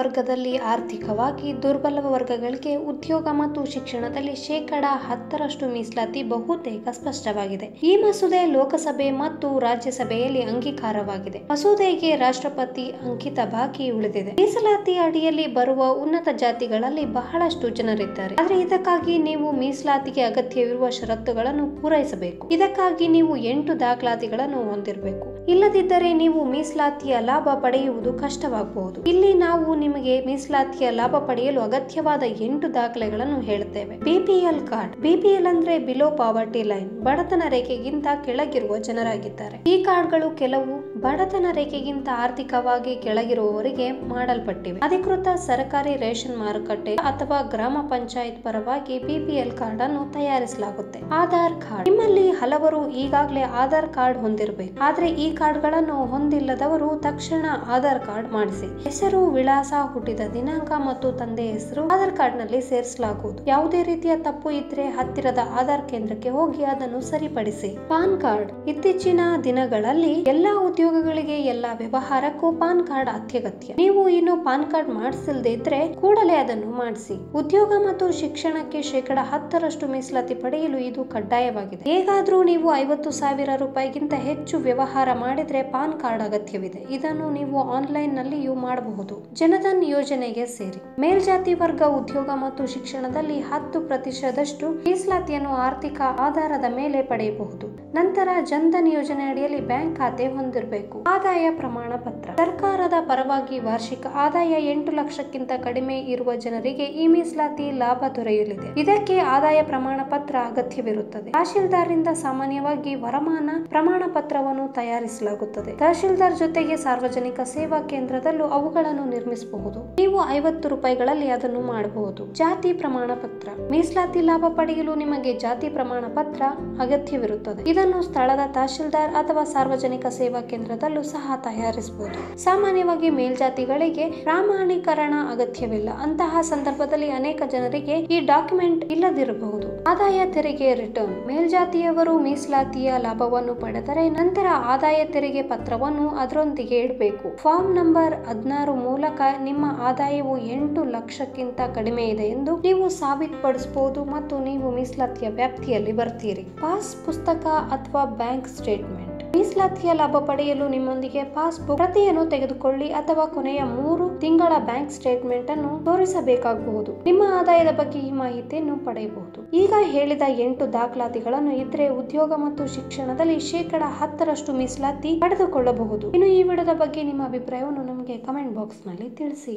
ವರ್ಗದಲ್ಲಿ ಆರ್ಥಿಕವಾಗಿ ದುರ್ಬಲ ವರ್ಗಗಳಿಗೆ ಉದ್ಯೋಗ ಮತ್ತು ಶಿಕ್ಷಣದಲ್ಲಿ ಶೇಕಡ ಹತ್ತರಷ್ಟು ಮೀಸಲಾತಿ ಬಹುತೇಕ ಸ್ಪಷ್ಟವಾಗಿದೆ. ಈ ಮಸೂದೆ ಲೋಕಸಭೆ ಮತ್ತು ರಾಜ್ಯಸಭೆಯಲ್ಲಿ ಅಂಗೀಕಾರವಾಗಿದೆ. ಮಸೂದೆಗೆ ರಾಷ್ಟ್ರಪತಿ ಅಂಕಿತ ಬಾಕಿ ಉಳಿದಿದೆ. ಮೀಸಲಾತಿ ಅಡಿಯಲ್ಲಿ ಬರುವ ಉನ್ನತ ಜಾತಿಗಳಲ್ಲಿ ಬಹಳಷ್ಟು ಜನರಿದ್ದಾರೆ. ಆದರೆ ಇದಕ್ಕಾಗಿ ನೀವು ಮೀಸಲಾತಿಗೆ ಅಗತ್ಯವಿರುವ ಷರತ್ತುಗಳನ್ನು ಪೂರೈಸಬೇಕು. ಇದಕ್ಕಾಗಿ ನೀವು ಎಂಟು ದಾಖಲಾತಿಗಳನ್ನು ಹೊಂದಿರಬೇಕು. ಇಲ್ಲದಿದ್ದರೆ ನೀವು ಮೀಸಲಾತಿಯ ಲಾಭ ಪಡೆಯುವುದು ಕಷ್ಟವಾಗಬಹುದು. ಇಲ್ಲಿ ನಾವು ನಿಮಗೆ ಮೀಸಲಾತಿಯ ಲಾಭ ಪಡೆಯಲು ಅಗತ್ಯವಾದ ಎಂಟು ದಾಖಲೆಗಳನ್ನು ಹೇಳುತ್ತೇವೆ. ಬಿಪಿಎಲ್ ಕಾರ್ಡ್ ಬಿಪಿಎಲ್ ಅಂದ್ರೆ ಬಿಲೋ ಪಾವರ್ಟಿ ಲೈನ್ ಬಡತನ ರೇಖೆಗಿಂತ ಕೆಳಗಿರುವ ಜನರಾಗಿದ್ದಾರೆ. ಈ ಕಾರ್ಡ್ಗಳು ಕೆಲವು ಬಡತನ ರೇಖೆಗಿಂತ ಆರ್ಥಿಕವಾಗಿ ಕೆಳಗಿರುವವರಿಗೆ ಮಾಡಲ್ಪಟ್ಟಿವೆ. ಅಧಿಕೃತ ಸರ್ಕಾರಿ ರೇಷನ್ ಮಾರುಕಟ್ಟೆ ಅಥವಾ ಗ್ರಾಮ ಪಂಚಾಯತ್ ಪರವಾಗಿ ಬಿಪಿಎಲ್ ಕಾರ್ಡ್ ಅನ್ನು ತಯಾರಿಸಲಾಗುತ್ತೆ. ಆಧಾರ್ ಕಾರ್ಡ್ ನಿಮ್ಮಲ್ಲಿ ಹಲವರು ಈಗಾಗಲೇ ಆಧಾರ್ ಕಾರ್ಡ್ ಹೊಂದಿರಬೇಕು. ಆದ್ರೆ ಈ ಕಾರ್ಡ್ಗಳನ್ನು ಹೊಂದಿಲ್ಲದವರು ತಕ್ಷಣ ಆಧಾರ್ ಕಾರ್ಡ್ ಮಾಡಿಸಿ. ಹೆಸರು, ವಿಳಾಸ ಹುಟ್ಟಿದ ದಿನಾಂಕ ಮತ್ತು ತಂದೆ ಹೆಸರು ಆಧಾರ್ ಕಾರ್ಡ್ನಲ್ಲಿ ಸೇರಿಸಲಾಗುವುದು. ಯಾವುದೇ ರೀತಿಯ ತಪ್ಪು ಇದ್ರೆ ಹತ್ತಿರದ ಆಧಾರ್ ಕೇಂದ್ರಕ್ಕೆ ಹೋಗಿ ಅದನ್ನು ಸರಿಪಡಿಸಿ. PAN card. ಇತ್ತೀಚಿನ ದಿನಗಳಲ್ಲಿ ಎಲ್ಲಾ ಉದ್ಯೋಗಗಳಿಗೆ ಎಲ್ಲಾ ವ್ಯವಹಾರಕ್ಕೂ ಪಾನ್ ಕಾರ್ಡ್ ಅತ್ಯಗತ್ಯ. ನೀವು ಇನ್ನು ಪಾನ್ ಕಾರ್ಡ್ ಮಾಡಿಸಿಲ್ದೇ ಇದ್ರೆ ಕೂಡಲೇ ಅದನ್ನು ಮಾಡಿಸಿ. ಉದ್ಯೋಗ ಮತ್ತು ಶಿಕ್ಷಣಕ್ಕೆ ಶೇಕಡ ಹತ್ತರಷ್ಟು ಮೀಸಲಾತಿ ಪಡೆಯಲು ಇದು ಕಡ್ಡಾಯವಾಗಿದೆ. ಹೇಗಾದ್ರೂ ನೀವು ಐವತ್ತು ಸಾವಿರ ರೂಪಾಯಿಗಿಂತ ಹೆಚ್ಚು ವ್ಯವಹಾರ ಮಾಡಿದ್ರೆ ಪಾನ್ ಕಾರ್ಡ್ ಅಗತ್ಯವಿದೆ. ಇದನ್ನು ನೀವು ಆನ್ಲೈನ್ ನಲ್ಲಿಯೂ ಮಾಡಬಹುದು. ಜನಧನ್ ಯೋಜನೆಗೆ ಸೇರಿ ಮೇಲ್ಜಾತಿ ವರ್ಗ ಉದ್ಯೋಗ ಮತ್ತು ಶಿಕ್ಷಣದಲ್ಲಿ ಹತ್ತು ಪ್ರತಿಶತದಷ್ಟು ಮೀಸಲಾತಿಯನ್ನು ಆರ್ಥಿಕ ಆಧಾರದ ಮೇಲೆ ಪಡೆಯಬಹುದು. ನಂತರ ಜನ್ಧನ್ ಯೋಜನೆ ಅಡಿಯಲ್ಲಿ ಬ್ಯಾಂಕ್ ಖಾತೆ ಹೊಂದಿರಬೇಕು. ಆದಾಯ ಪ್ರಮಾಣ ಪತ್ರ ಸರ್ಕಾರದ ಪರವಾಗಿ ವಾರ್ಷಿಕ ಆದಾಯ ಎಂಟು ಲಕ್ಷಕ್ಕಿಂತ ಕಡಿಮೆ ಇರುವ ಜನರಿಗೆ ಈ ಮೀಸಲಾತಿ ಲಾಭ ದೊರೆಯಲಿದೆ. ಇದಕ್ಕೆ ಆದಾಯ ಪ್ರಮಾಣ ಪತ್ರ ಅಗತ್ಯವಿರುತ್ತದೆ. ತಹಶೀಲ್ದಾರ್ರಿಂದ ಸಾಮಾನ್ಯವಾಗಿ ವರಮಾನ ಪ್ರಮಾಣ ಪತ್ರವನ್ನು ತಯಾರಿಸಲಾಗುತ್ತದೆ. ತಹಶೀಲ್ದಾರ್ ಜೊತೆಗೆ ಸಾರ್ವಜನಿಕ ಸೇವಾ ಕೇಂದ್ರದಲ್ಲೂ ಅವುಗಳನ್ನು ನಿರ್ಮಿಸಬಹುದು. ನೀವು ಐವತ್ತು ರೂಪಾಯಿಗಳಲ್ಲಿ ಅದನ್ನು ಮಾಡಬಹುದು. ಜಾತಿ ಪ್ರಮಾಣ ಪತ್ರ ಮೀಸಲಾತಿ ಲಾಭ ಪಡೆಯಲು ನಿಮಗೆ ಜಾತಿ ಪ್ರಮಾಣ ಪತ್ರ ಅಗತ್ಯವಿರುತ್ತದೆ. ಇದನ್ನು ಸ್ಥಳದ ತಹಶೀಲ್ದಾರ್ ಅಥವಾ ಸಾರ್ವಜನಿಕ ಸೇವಾ ಕೇಂದ್ರದಲ್ಲೂ ಸಹ ತಯಾರಿಸಬಹುದು. ಸಾಮಾನ್ಯವಾಗಿ ಮೇಲ್ಜಾತಿಗಳಿಗೆ ಪ್ರಾಮಾಣೀಕರಣ ಅಗತ್ಯವಿಲ್ಲ. ಅಂತಹ ಸಂದರ್ಭದಲ್ಲಿ ಅನೇಕ ಜನರಿಗೆ ಈ ಡಾಕ್ಯುಮೆಂಟ್ ಇಲ್ಲದಿರಬಹುದು. ಆದಾಯ ತೆರಿಗೆ ರಿಟರ್ನ್. ಮೇಲ್ಜಾತಿಯವರು ಮೀಸಲಾತಿಯ ಲಾಭವನ್ನು ಪಡೆದರೆ ನಂತರ ಆದಾಯ ತೆರಿಗೆ ಪತ್ರವನ್ನು ಅದರೊಂದಿಗೆ ಇಡಬೇಕು. ಫಾರ್ಮ್ ನಂಬರ್ ಹದಿನಾರು ಮೂಲಕ ನಿಮ್ಮ ಆದಾಯವು ಎಂಟು ಲಕ್ಷಕ್ಕಿಂತ ಕಡಿಮೆ ಇದೆ ಎಂದು ನೀವು ಸಾಬೀತುಪಡಿಸಬಹುದು ಮತ್ತು ನೀವು ಮೀಸಲಾತಿಯ ವ್ಯಾಪ್ತಿಯಲ್ಲಿ ಬರ್ತೀರಿ. ಪಾಸ್ ಪುಸ್ತಕ ಅಥವಾ ಬ್ಯಾಂಕ್ ಸ್ಟೇಟ್ಮೆಂಟ್. ಮೀಸಲಾತಿಯ ಲಾಭ ಪಡೆಯಲು ನಿಮ್ಮೊಂದಿಗೆ ಪಾಸ್ಬುಕ್ ಪ್ರತಿಯನ್ನು ತೆಗೆದುಕೊಳ್ಳಿ ಅಥವಾ ಕೊನೆಯ ಮೂರು ತಿಂಗಳ ಬ್ಯಾಂಕ್ ಸ್ಟೇಟ್ಮೆಂಟ್ ಅನ್ನು ತೋರಿಸಬೇಕಾಗಬಹುದು. ನಿಮ್ಮ ಆದಾಯದ ಬಗ್ಗೆ ಈ ಮಾಹಿತಿಯನ್ನು ಪಡೆಯಬಹುದು. ಈಗ ಹೇಳಿದ ಎಂಟು ದಾಖಲಾತಿಗಳನ್ನು ಇದ್ರೆ ಉದ್ಯೋಗ ಮತ್ತು ಶಿಕ್ಷಣದಲ್ಲಿ ಶೇಕಡ ಹತ್ತರಷ್ಟು ಮೀಸಲಾತಿ ಪಡೆದುಕೊಳ್ಳಬಹುದು. ಇನ್ನು ಈ ವಿಡಿಯೋದ ಬಗ್ಗೆ ನಿಮ್ಮ ಅಭಿಪ್ರಾಯವನ್ನು ನಮಗೆ ಕಮೆಂಟ್ ಬಾಕ್ಸ್ನಲ್ಲಿ ತಿಳಿಸಿ.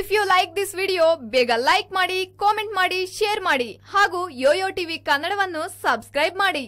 If you like this video ಬೇಗ ಲೈಕ್ ಮಾಡಿ ಕಾಮೆಂಟ್ ಮಾಡಿ ಶೇರ್ ಮಾಡಿ ಹಾಗೂ ಯೋಯೋ ಟಿವಿ ಕನ್ನಡವನ್ನು ಸಬ್ಸ್ಕ್ರೈಬ್ ಮಾಡಿ.